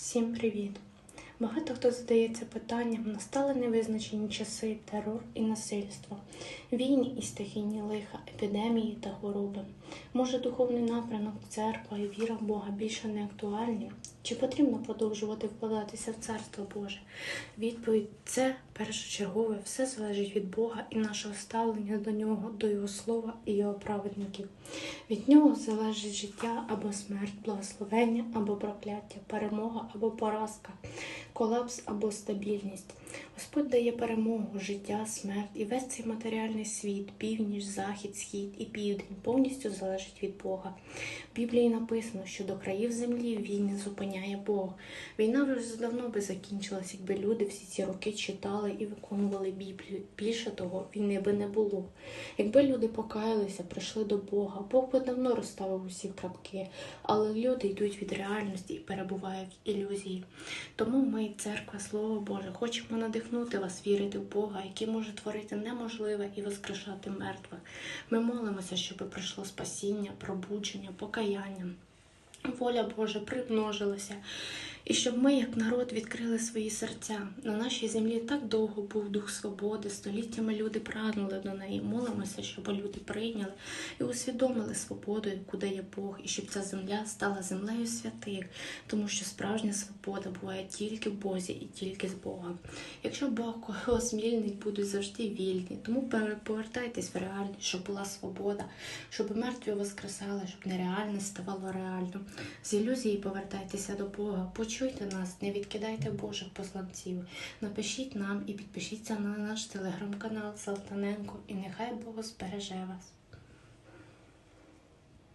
Всім привіт! Багато хто задається питанням, настали невизначені часи, терор і насильство, війни і стихійні лиха, епідемії та хвороби. Може, духовний напрямок, церква і віра в Бога більше не актуальні? Чи потрібно продовжувати вкладатися в Царство Боже? Відповідь це першочергове, все залежить від Бога і нашого ставлення до нього, до Його слова і його праведників. Від нього залежить життя або смерть, благословення або прокляття, перемога або поразка, колапс або стабільність. Господь дає перемогу, життя, смерть і весь цей матеріальний світ, північ, захід, схід і південь повністю залежить від Бога. В Біблії написано, що до країв землі війни зупиняє Бог. Війна вже давно би закінчилась, якби люди всі ці роки читали і виконували Біблію. Більше того, війни би не було. Якби люди покаялися, прийшли до Бога, Бог би давно розставив усі крапки, але люди йдуть від реальності і перебувають в ілюзії. Тому ми, церква, Слово Боже, хочемо надихнути вас вірити в Бога, який може творити неможливе і воскрешати мертвих. Ми молимося, щоб прийшло спасіння, пробудження, покаяння. Воля Божа примножилася, і щоб ми, як народ, відкрили свої серця. На нашій землі так довго був дух свободи, століттями люди прагнули до неї. Молимося, щоб люди прийняли і усвідомили свободу, яку дає Бог, і щоб ця земля стала землею святих, тому що справжня свобода буває тільки в Бозі і тільки з Богом. Якщо Бог кого звільнить, будуть завжди вільні. Тому повертайтесь в реальність, щоб була свобода, щоб мертві воскресали, щоб нереальне ставало реально. З ілюзії повертайтеся до Бога, почуйте нас, не відкидайте Божих посланців. Напишіть нам і підпишіться на наш телеграм-канал Салтаненко, і нехай Бог збереже вас.